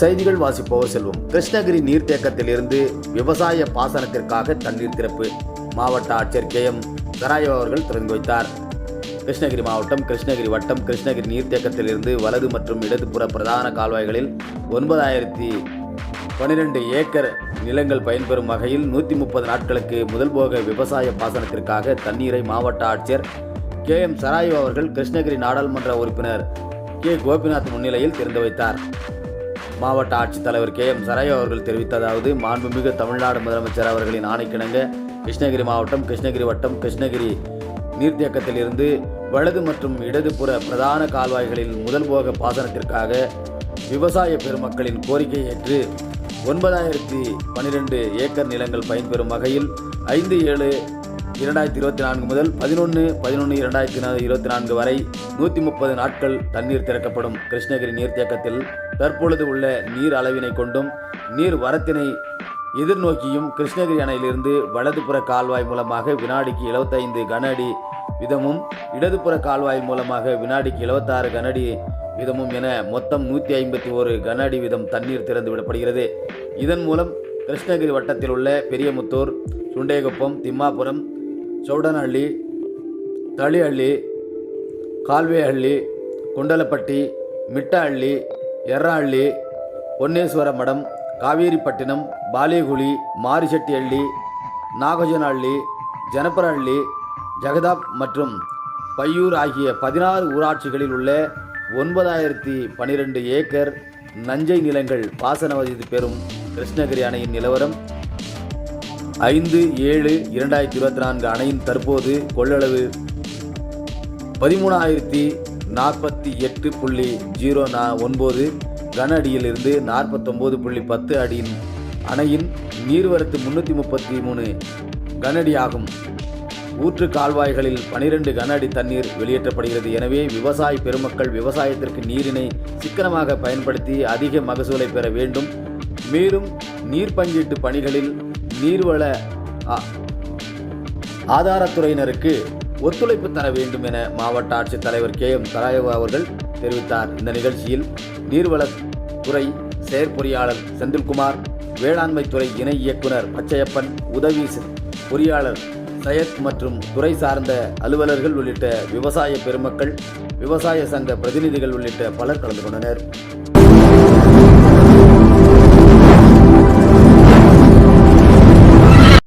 செய்திகள் வாசிப்பவர் செல்வம். கிருஷ்ணகிரி நீர்த்தேக்கத்திலிருந்து விவசாய பாசனத்திற்காக தண்ணீர் திறப்பு. மாவட்ட ஆட்சியர் கே எம் சராயோ அவர்கள் திறந்து வைத்தார். கிருஷ்ணகிரி மாவட்டம் கிருஷ்ணகிரி வட்டம் கிருஷ்ணகிரி நீர்த்தேக்கத்திலிருந்து வலது மற்றும் இடதுபுற பிரதான கால்வாய்களில் ஒன்பதாயிரத்தி பனிரெண்டு ஏக்கர் நிலங்கள் பயன்பெறும் வகையில் நூற்றி முப்பது நாட்களுக்கு முதல் போக விவசாய பாசனத்திற்காக தண்ணீரை மாவட்ட ஆட்சியர் கே எம் சராயு அவர்கள் கிருஷ்ணகிரி நாடாளுமன்ற உறுப்பினர் கே கோபிநாத் முன்னிலையில் திறந்து வைத்தார். மாவட்ட ஆட்சித்தலைவர் கே எம் சராயு அவர்கள் தெரிவித்ததாவது மாண்புமிகு தமிழ்நாடு முதலமைச்சர் அவர்களின் ஆணைக்கிணங்க கிருஷ்ணகிரி மாவட்டம் கிருஷ்ணகிரி வட்டம் கிருஷ்ணகிரி நீர்த்தேக்கத்திலிருந்து வலது மற்றும் இடதுபுற பிரதான கால்வாய்களில் முதல் போக பாசனத்திற்காக விவசாய பெருமக்களின் கோரிக்கை ஏற்று ஒன்பதாயிரத்தி பன்னிரெண்டு ஏக்கர் நிலங்கள் பயன்பெறும் வகையில் ஐந்து ஏழு இரண்டாயிரத்தி இருபத்தி நான்கு முதல் பதினொன்று பதினொன்று இரண்டாயிரத்தி இருபத்தி நான்கு வரை நூற்றி முப்பது நாட்கள் தண்ணீர் திறக்கப்படும் கிருஷ்ணகிரி நீர்த்தேக்கத்தில் தற்பொழுது உள்ள நீர் அளவினை கொண்டும் நீர் வரத்தினை எதிர்நோக்கியும் கிருஷ்ணகிரி அணையிலிருந்து வலதுபுற கால்வாய் மூலமாக வினாடிக்கு 75 கன அடி வீதமும் இடதுபுற கால்வாய் மூலமாக வினாடிக்கு எழுபத்தாறு கனடி வீதமும் என மொத்தம் நூற்றி ஐம்பத்தி ஒரு கன அடி வீதம் தண்ணீர் திறந்து விடப்படுகிறது. இதன் மூலம் கிருஷ்ணகிரி வட்டத்தில் உள்ள பெரியமுத்தூர் சுண்டேகுப்பம் திம்மாபுரம் சௌடனஹள்ளி தளிஹள்ளி கால்வேஹள்ளி குண்டலப்பட்டி மிட்டஹள்ளி எர்ரஹள்ளி பொன்னேஸ்வர மடம் காவேரிப்பட்டினம் பாலேகுழி மாரிசெட்டிஹள்ளி நாகஜனஹள்ளி ஜனப்பரஹள்ளி ஜெகதாப் மற்றும் பையூர் ஆகிய பதினாறு ஊராட்சிகளில் உள்ள ஒன்பதாயிரத்தி பனிரெண்டு ஏக்கர் நஞ்சை நிலங்கள் பாசன வசதி பெறும் கிருஷ்ணகிரி அணையின் நிலவரம். ஐந்து ஏழு இரண்டாயிரத்தி இருபத்தி நான்கு அணையின் தற்போது கொள்ளளவு பதிமூணாயிரத்தி நாற்பத்தி எட்டு புள்ளி ஜீரோ நா ஒன்பது கன அடியிலிருந்து நாற்பத்தொம்போது புள்ளி பத்து அடியின் அணையின் நீர்வரத்து முன்னூற்றி முப்பத்தி மூணு கனடியாகும் ஆகும் ஊற்று கால்வாய்களில் பனிரெண்டு கன அடி தண்ணீர் வெளியேற்றப்படுகிறது. எனவே விவசாய பெருமக்கள் விவசாயத்திற்கு நீரினை சிக்கனமாக பயன்படுத்தி அதிக மகசூலை பெற வேண்டும். மேலும் நீர் பங்கீட்டு பணிகளில் நீர்வள ஆதாரத்துறையினருக்கு ஒத்துழைப்பு தர வேண்டும் என மாவட்ட ஆட்சித்தலைவர் கே. எம். சராயவா அவர்கள் தெரிவித்தார். இந்த நிகழ்ச்சியில் நீர்வளத்துறை செயற்பொறியாளர் செந்தில்குமார் வேளாண்மைத்துறை இணை இயக்குனர் பச்சையப்பன் உதவி செ- பொறியாளர் டயட் மற்றும் துறை சார்ந்த அலுவலர்கள் உள்ளிட்ட விவசாய பெருமக்கள் விவசாய சங்க பிரதிநிதிகள் உள்ளிட்ட பலர் கலந்து கொண்டனர்.